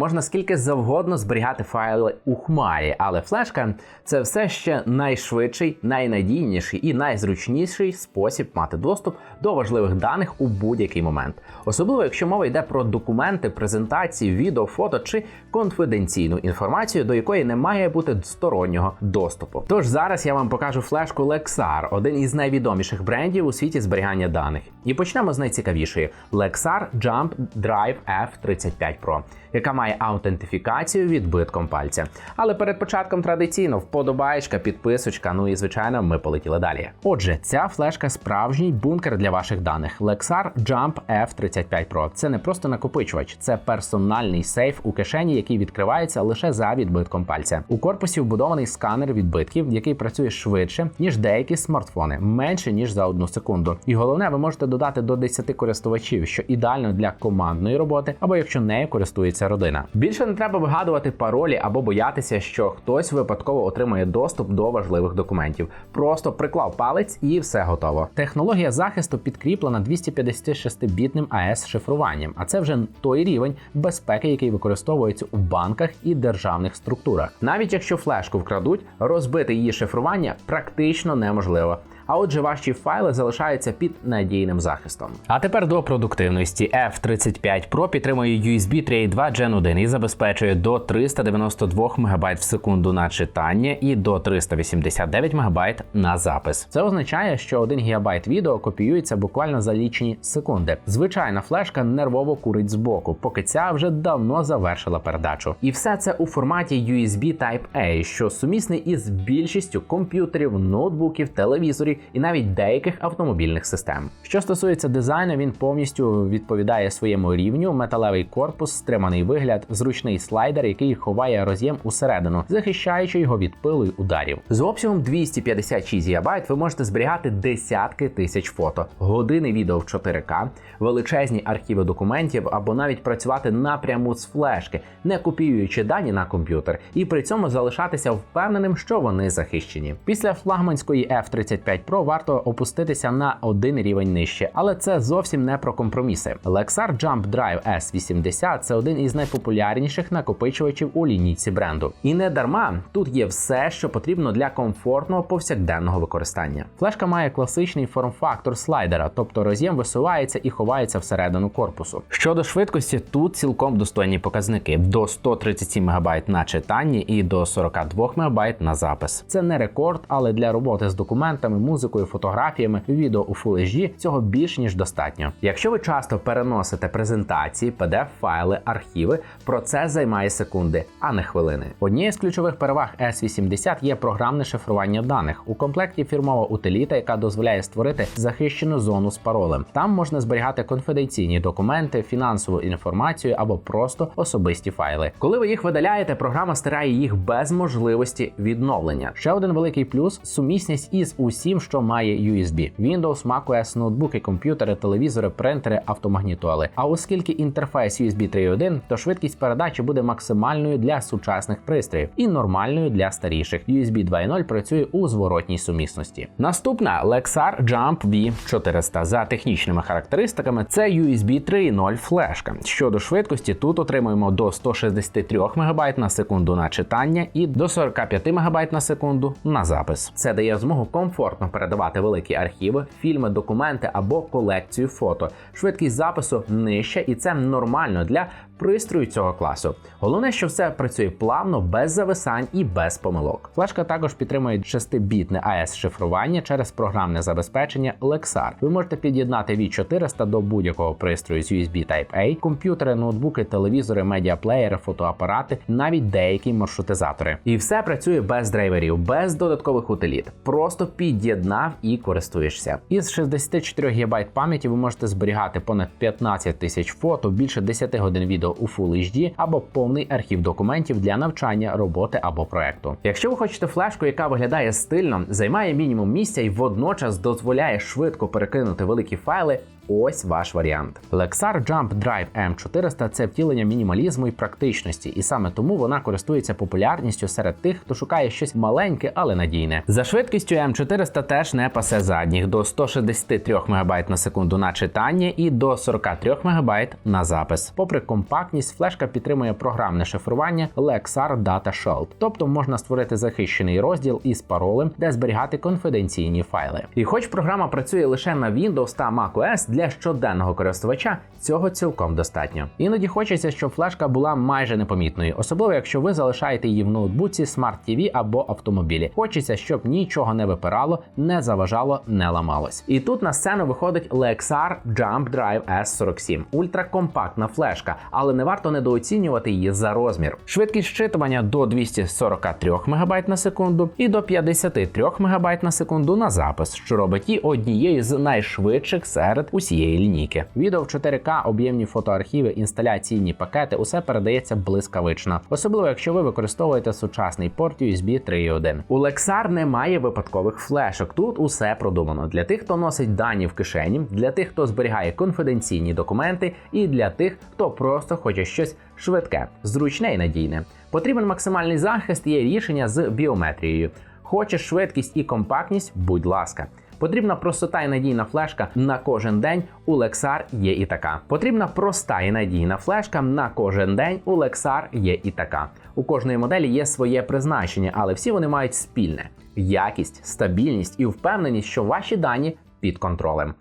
Можна скільки завгодно зберігати файли у хмарі, але флешка це все ще найшвидший, найнадійніший і найзручніший спосіб мати доступ до важливих даних у будь-який момент. Особливо, якщо мова йде про документи, презентації, відео, фото чи конфіденційну інформацію, до якої не має бути стороннього доступу. Тож зараз я вам покажу флешку Lexar, один із найвідоміших брендів у світі зберігання даних. І почнемо з найцікавішої: Lexar Jump Drive F35 Pro, яка має аутентифікацію відбитком пальця. Але перед початком традиційно вподобаєчка, підписочка. Ну і звичайно, ми полетіли далі. Отже, ця флешка справжній бункер для ваших даних. Lexar Jump F35 Pro. Це не просто накопичувач, це персональний сейф у кишені, який відкривається лише за відбитком пальця. У корпусі вбудований сканер відбитків, який працює швидше ніж деякі смартфони, менше ніж за одну секунду. І головне, ви можете додати до 10 користувачів, що ідеально для командної роботи, або якщо нею користується родина. Більше не треба вигадувати паролі або боятися, що хтось випадково отримає доступ до важливих документів. Просто приклав палець і все готово. Технологія захисту підкріплена 256-бітним АЕС шифруванням, а це вже той рівень безпеки, який використовується у банках і державних структурах. Навіть якщо флешку вкрадуть, розбити її шифрування практично неможливо. А отже, ваші файли залишаються під надійним захистом. А тепер до продуктивності F35 Pro підтримує USB 3.2 Gen 1 і забезпечує до 392 МБ в секунду на читання і до 389 МБ на запис. Це означає, що 1 ГБ відео копіюється буквально за лічені секунди. Звичайна флешка нервово курить збоку, поки ця вже давно завершила передачу. І все це у форматі USB Type-A, що сумісний із більшістю комп'ютерів, ноутбуків, телевізорів і навіть деяких автомобільних систем. Що стосується дизайну, він повністю відповідає своєму рівню: металевий корпус, стриманий вигляд, зручний слайдер, який ховає роз'єм усередину, захищаючи його від пилу й ударів. З обсягом 256 ГБ ви можете зберігати десятки тисяч фото, години відео в 4К, величезні архіви документів або навіть працювати напряму з флешки, не копіюючи дані на комп'ютер, і при цьому залишатися впевненим, що вони захищені. Після флагманської F35 Pro варто опуститися на один рівень нижче, але це зовсім не про компроміси. Lexar Jump Drive S80 це один із найпопулярніших накопичувачів у лінійці бренду. І не дарма тут є все, що потрібно для комфортного повсякденного використання. Флешка має класичний форм-фактор слайдера, тобто роз'єм висувається і ховається всередину корпусу. Щодо швидкості, тут цілком достойні показники: до 137 МБ на читанні і до 42 МБ на запис. Це не рекорд, але для роботи з документами, музикою, фотографіями, відео у Full HD цього більш ніж достатньо. Якщо ви часто переносите презентації, pdf файли, архіви, процес займає секунди, а не хвилини. Однією з ключових переваг S80 є програмне шифрування даних. У комплекті фірмова утиліта, яка дозволяє створити захищену зону з паролем. Там можна зберігати конфіденційні документи, фінансову інформацію або просто особисті файли. Коли ви їх видаляєте, програма стирає їх без можливості відновлення. Ще один великий плюс сумісність із усім, що має USB. Windows, macOS, ноутбуки, комп'ютери, телевізори, принтери, автомагнітоли. А оскільки інтерфейс USB 3.1, то швидкість передачі буде максимальною для сучасних пристроїв і нормальною для старіших. USB 2.0 працює у зворотній сумісності. Наступна Lexar Jump V400. За технічними характеристиками, це USB 3.0 флешка. Щодо швидкості, тут отримуємо до 163 МБ на секунду на читання і до 45 МБ на секунду на запис. Це дає змогу комфортно передавати великі архіви, фільми, документи або колекцію фото. Швидкість запису нижча, і це нормально для пристрою цього класу. Головне, що все працює плавно, без зависань і без помилок. Флешка також підтримує 6-бітне AES шифрування через програмне забезпечення Lexar. Ви можете під'єднати V400 до будь-якого пристрою з USB Type-A, комп'ютери, ноутбуки, телевізори, медіаплеєри, фотоапарати, навіть деякі маршрутизатори. І все працює без драйверів, без додаткових утиліт. Просто під'єднав і користуєшся. Із 64 ГБ пам'яті ви можете зберігати понад 15 тисяч фото, більше 10 годин відео у Full HD або повний архів документів для навчання, роботи або проекту. Якщо ви хочете флешку, яка виглядає стильно, займає мінімум місця і водночас дозволяє швидко перекинути великі файли. Ось ваш варіант. Lexar Jump Drive M400 – це втілення мінімалізму і практичності, і саме тому вона користується популярністю серед тих, хто шукає щось маленьке, але надійне. За швидкістю M400 теж не пасе задніх до 163 МБ на секунду на читання і до 43 МБ на запис. Попри компактність, флешка підтримує програмне шифрування Lexar Data Shield, тобто можна створити захищений розділ із паролем, де зберігати конфіденційні файли. І хоч програма працює лише на Windows та macOS, для щоденного користувача цього цілком достатньо. Іноді хочеться, щоб флешка була майже непомітною, особливо якщо ви залишаєте її в ноутбуці, Smart TV або автомобілі. Хочеться, щоб нічого не випирало, не заважало, не ламалось. І тут на сцену виходить Lexar Jump Drive S47, ультракомпактна флешка, але не варто недооцінювати її за розмір. Швидкість щитування до 243 МБ на секунду і до 53 МБ на секунду на запис, що робить її однією з найшвидших серед усієї лінійки. Відео в 4К, об'ємні фотоархіви, інсталяційні пакети усе передається блискавично, особливо якщо ви використовуєте сучасний порт USB 3.1. У Lexar немає випадкових флешок. Тут усе продумано для тих, хто носить дані в кишені, для тих, хто зберігає конфіденційні документи, і для тих, хто просто хоче щось швидке, зручне і надійне. Потрібен максимальний захист. Є рішення з біометрією. Хочеш швидкість і компактність? Будь ласка. Потрібна простота і надійна флешка на кожен день. У Lexar є і така. Потрібна проста і надійна флешка на кожен день. У Lexar є і така. У кожної моделі є своє призначення, але всі вони мають спільне: якість, стабільність і впевненість, що ваші дані під контролем.